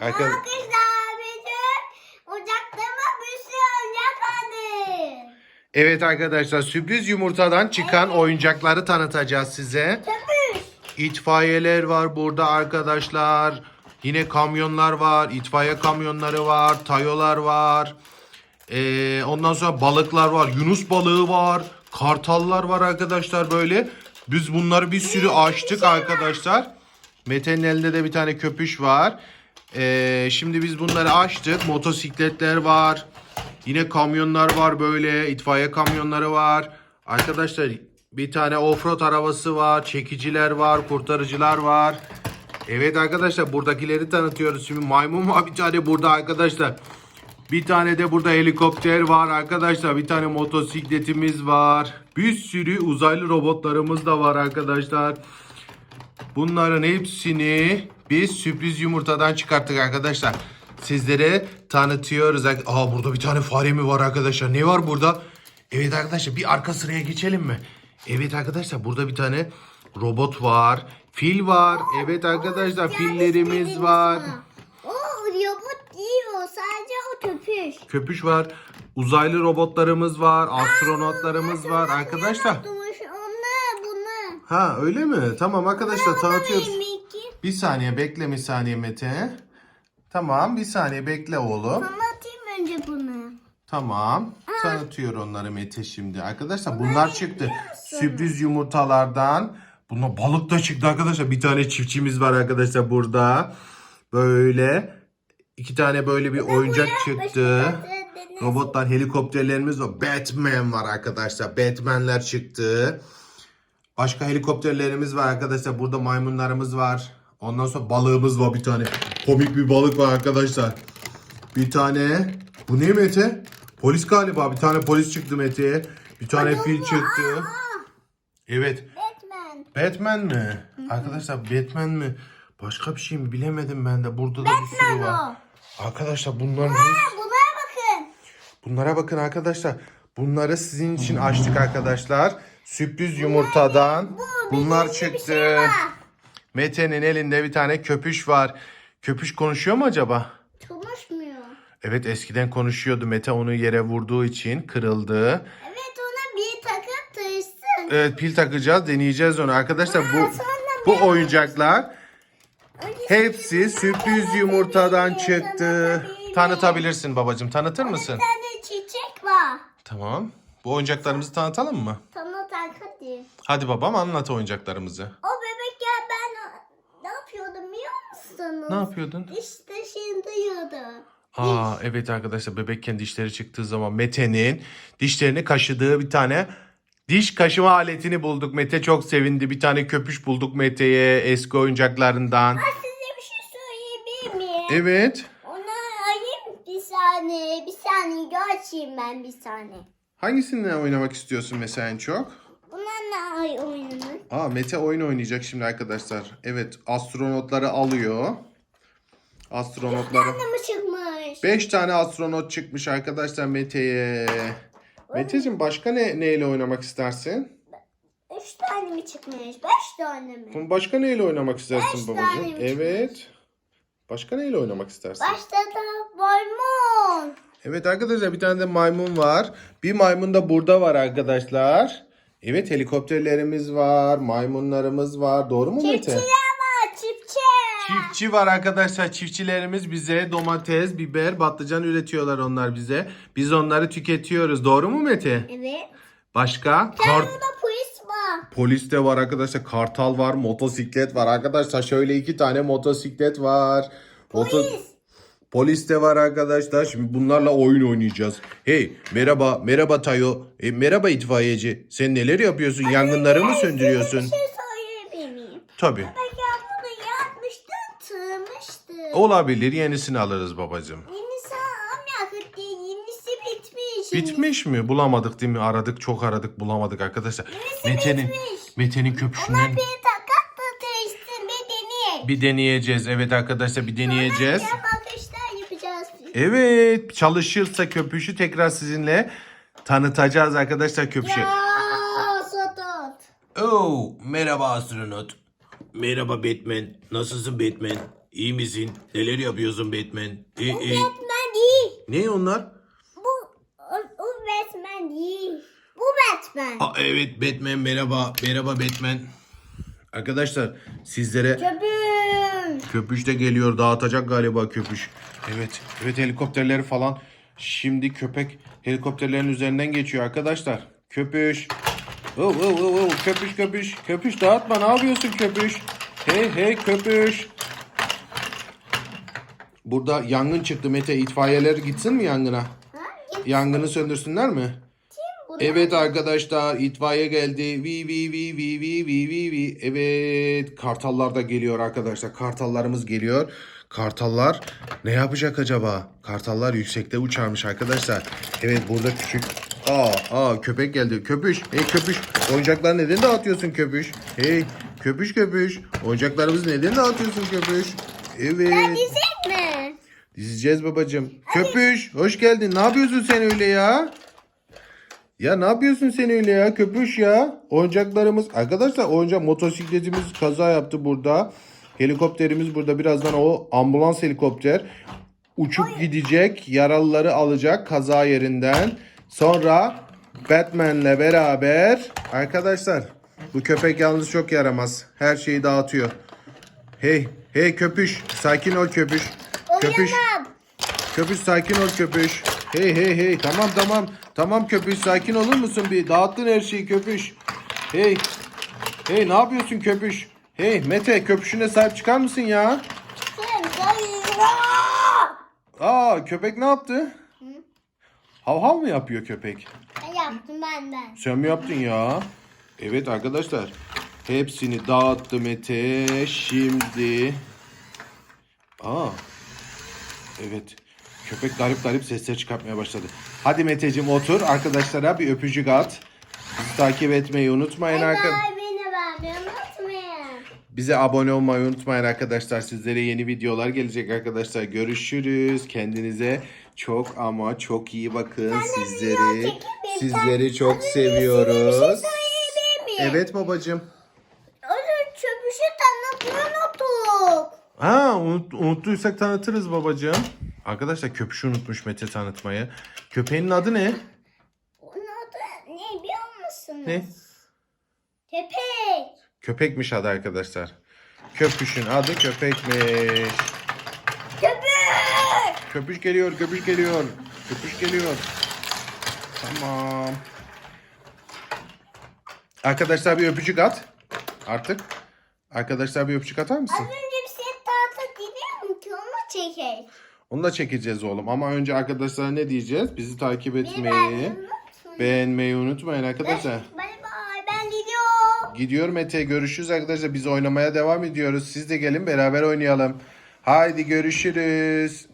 Arka... Arkadaşlar bizim ocaklarıma bir sürü oyuncak vardı. Evet arkadaşlar sürpriz yumurtadan çıkan oyuncakları tanıtacağız size. Köpüş. İtfaiyeler var burada arkadaşlar. Yine kamyonlar var. itfaiye kamyonları var. Tayolar var. Ee, ondan sonra balıklar var. Yunus balığı var. Kartallar var arkadaşlar böyle. Biz bunları bir sürü açtık arkadaşlar. Mete'nin elinde de bir tane köpüş var. Ee, şimdi biz bunları açtık. Motosikletler var. Yine kamyonlar var böyle. itfaiye kamyonları var. Arkadaşlar bir tane offroad arabası var. Çekiciler var. Kurtarıcılar var. Evet arkadaşlar buradakileri tanıtıyoruz. Şimdi maymun var bir tane burada arkadaşlar. Bir tane de burada helikopter var arkadaşlar. Bir tane motosikletimiz var. Bir sürü uzaylı robotlarımız da var arkadaşlar. Bunların hepsini biz sürpriz yumurtadan çıkarttık arkadaşlar. Sizlere tanıtıyoruz. Aa burada bir tane fare mi var arkadaşlar? Ne var burada? Evet arkadaşlar bir arka sıraya geçelim mi? Evet arkadaşlar burada bir tane robot var. Fil var. Evet arkadaşlar fillerimiz var. O robot değil o. Sadece o köpüş. Köpüş var. Uzaylı robotlarımız var. Astronotlarımız var arkadaşlar. Onlar bunlar. Ha öyle mi? Tamam arkadaşlar tanıtıyoruz. Bir saniye bekle bir saniye Mete. Tamam bir saniye bekle oğlum. Anlatayım önce bunu. Tamam. Tanıtıyor onları Mete şimdi. Arkadaşlar bunlar çıktı. Sürpriz yumurtalardan. Buna balık da çıktı arkadaşlar. Bir tane çiftçimiz var arkadaşlar burada. Böyle. iki tane böyle bir oyuncak çıktı. Robotlar, helikopterlerimiz var. Batman var arkadaşlar. Batman'ler çıktı. Başka helikopterlerimiz var arkadaşlar. Burada maymunlarımız var. Ondan sonra balığımız var bir tane. Komik bir balık var arkadaşlar. Bir tane. Bu ne Mete? Polis galiba. Bir tane polis çıktı Mete'ye. Bir tane fil çıktı. Evet. Batman. Batman mi? Arkadaşlar Batman mi? Başka bir şey mi bilemedim ben de. Burada da bir sürü var. Arkadaşlar bunların hepsi- Ha, bunlara bakın. Bunlara bakın arkadaşlar. Bunları sizin için açtık arkadaşlar. Sürpriz yumurtadan. Bunlar çıktı. Mete'nin elinde bir tane köpüş var. Köpüş konuşuyor mu acaba? Konuşmuyor. Evet eskiden konuşuyordu. Mete onu yere vurduğu için kırıldı. Evet ona bir takıp taşısın. Evet pil takacağız deneyeceğiz onu. Arkadaşlar bu sonra bu oyuncaklar hepsi sürpriz yumurtadan çıktı. Tanıtabilirsin babacığım. Tanıtır mısın? Bir tane çiçek var. Tamam. Bu oyuncaklarımızı tanıtalım mı? Tanıt hadi. Hadi babam anlat oyuncaklarımızı. O bebek ya ben ne yapıyordum biliyor musunuz? Ne yapıyordun? Diş taşındırıyordu. Aa evet arkadaşlar bebekken dişleri çıktığı zaman Mete'nin dişlerini kaşıdığı bir tane diş kaşıma aletini bulduk. Mete çok sevindi. Bir tane köpüş bulduk Mete'ye eski oyuncaklarından. Ben size bir şey söyleyebilir miyim? Evet. Ona ayım bir saniye. Bir saniye açayım ben bir saniye. Hangisini oynamak istiyorsun mesela en çok? Ay oyunu? Aa Mete oyun oynayacak şimdi arkadaşlar. Evet astronotları alıyor. Astronotları. Mi çıkmış? 5 tane astronot çıkmış arkadaşlar Mete'ye. Meteciğim başka ne neyle oynamak istersin? Üç tane mi çıkmış? Beş tane mi? Başka neyle oynamak istersin Beş babacığım? tane mi Evet. Başka neyle oynamak istersin? Başta da maymun. Evet arkadaşlar bir tane de maymun var. Bir maymun da burada var arkadaşlar. Evet helikopterlerimiz var, maymunlarımız var. Doğru mu Mete? Çiftçiler var çiftçi. Çiftçi var arkadaşlar. Çiftçilerimiz bize domates, biber, patlıcan üretiyorlar onlar bize. Biz onları tüketiyoruz. Doğru mu Mete? Evet. Başka? Kar- Burada polis var. Polis de var arkadaşlar. Kartal var, motosiklet var. Arkadaşlar şöyle iki tane motosiklet var. Moto- Polis. De var arkadaşlar. Şimdi bunlarla oyun oynayacağız. Hey merhaba merhaba Tayo. E, merhaba itfaiyeci. Sen neler yapıyorsun? Yangınları mı söndürüyorsun? Bir şey söyleyebilir miyim? Tabii. Ben ya bunu yapmıştım, tığmıştım. Olabilir. Yenisini alırız babacığım. Yenisi almayak değil, yenisi bitmiş. Bitmiş mi? Bulamadık değil mi? Aradık çok aradık bulamadık arkadaşlar. Mete'nin bitmiş. Mete'nin köpüşünden Bir takat da değişsin, bir deneyek. bir deneyeceğiz. Evet arkadaşlar bir deneyeceğiz. Yapacağız. Evet çalışırsa köpüşü tekrar sizinle tanıtacağız arkadaşlar köpüşü. Ya Sadat. Oh, merhaba astronot. Merhaba Batman. Nasılsın Batman? İyi misin? Neler yapıyorsun Batman? E, e, Batman değil. ne onlar? Bu o, o Batman değil. Bu Batman. Aa, evet Batman merhaba. Merhaba Batman. Arkadaşlar sizlere Köpüğüm. köpüş de geliyor. Dağıtacak galiba köpüş. Evet. Evet helikopterleri falan. Şimdi köpek helikopterlerin üzerinden geçiyor arkadaşlar. Köpüş. Oh, oh, oh, oh. Köpüş köpüş. Köpüş dağıtma. Ne yapıyorsun köpüş? Hey hey köpüş. Burada yangın çıktı Mete. İtfaiyeler gitsin mi yangına? Ha? Yangını söndürsünler mi? Evet arkadaşlar itfaiye geldi. Vi vi vi vi vi vi vi vi. Evet kartallar da geliyor arkadaşlar. Kartallarımız geliyor. Kartallar ne yapacak acaba? Kartallar yüksekte uçarmış arkadaşlar. Evet burada küçük. Aa, aa köpek geldi. Köpüş. Hey köpüş. Oyuncaklar neden dağıtıyorsun köpüş? Hey köpüş köpüş. Oyuncaklarımızı neden dağıtıyorsun köpüş? Evet. Dizek mi? Dizeceğiz babacığım. Köpüş hoş geldin. Ne yapıyorsun sen öyle ya? Ya ne yapıyorsun sen öyle ya köpüş ya? Oyuncaklarımız arkadaşlar oyuncak motosikletimiz kaza yaptı burada. Helikopterimiz burada birazdan o ambulans helikopter uçup gidecek yaralıları alacak kaza yerinden. Sonra Batman'le beraber arkadaşlar bu köpek yalnız çok yaramaz. Her şeyi dağıtıyor. Hey hey köpüş sakin ol köpüş. Köpüş. Köpüş sakin ol köpüş. Hey hey hey tamam tamam. Tamam köpüş sakin olur musun bir? Dağıttın her şeyi köpüş. Hey. Hey ne yapıyorsun köpüş? Hey Mete köpüşüne sahip çıkar mısın ya? Aa köpek ne yaptı? Hav hav mı yapıyor köpek? Ne yaptım benden? Sen mi yaptın ya? Evet arkadaşlar. Hepsini dağıttı Mete. Şimdi. Aa. Evet. Köpek garip garip sesler çıkartmaya başladı. Hadi Meteciğim otur. Arkadaşlara bir öpücük at. Bizi takip etmeyi unutmayın arkadaşlar. Bize abone olmayı unutmayın arkadaşlar. Sizlere yeni videolar gelecek arkadaşlar. Görüşürüz. Kendinize çok ama çok iyi bakın. Sizleri sizleri çok seviyoruz. Şey miyim? Evet babacığım. Ha unut, unuttuysak tanıtırız babacığım. Arkadaşlar köpüşü unutmuş Mete tanıtmayı. Köpeğinin adı ne? Onun adı ne biliyor musunuz? Ne? Köpek. Köpekmiş adı arkadaşlar. Köpüşün adı köpekmiş. Köpek. Köpüş geliyor, köpüş geliyor. Köpüş geliyor. Tamam. Arkadaşlar bir öpücük at. Artık. Arkadaşlar bir öpücük atar Az mısın? önce bir set dağıtıp gidiyorum ki onu çeker. Onu da çekeceğiz oğlum. Ama önce arkadaşlar ne diyeceğiz? Bizi takip etmeyi, beğenmeyi unutmayın arkadaşlar. Bye bye ben gidiyorum. Gidiyor Mete. Görüşürüz arkadaşlar. Biz oynamaya devam ediyoruz. Siz de gelin beraber oynayalım. Haydi görüşürüz.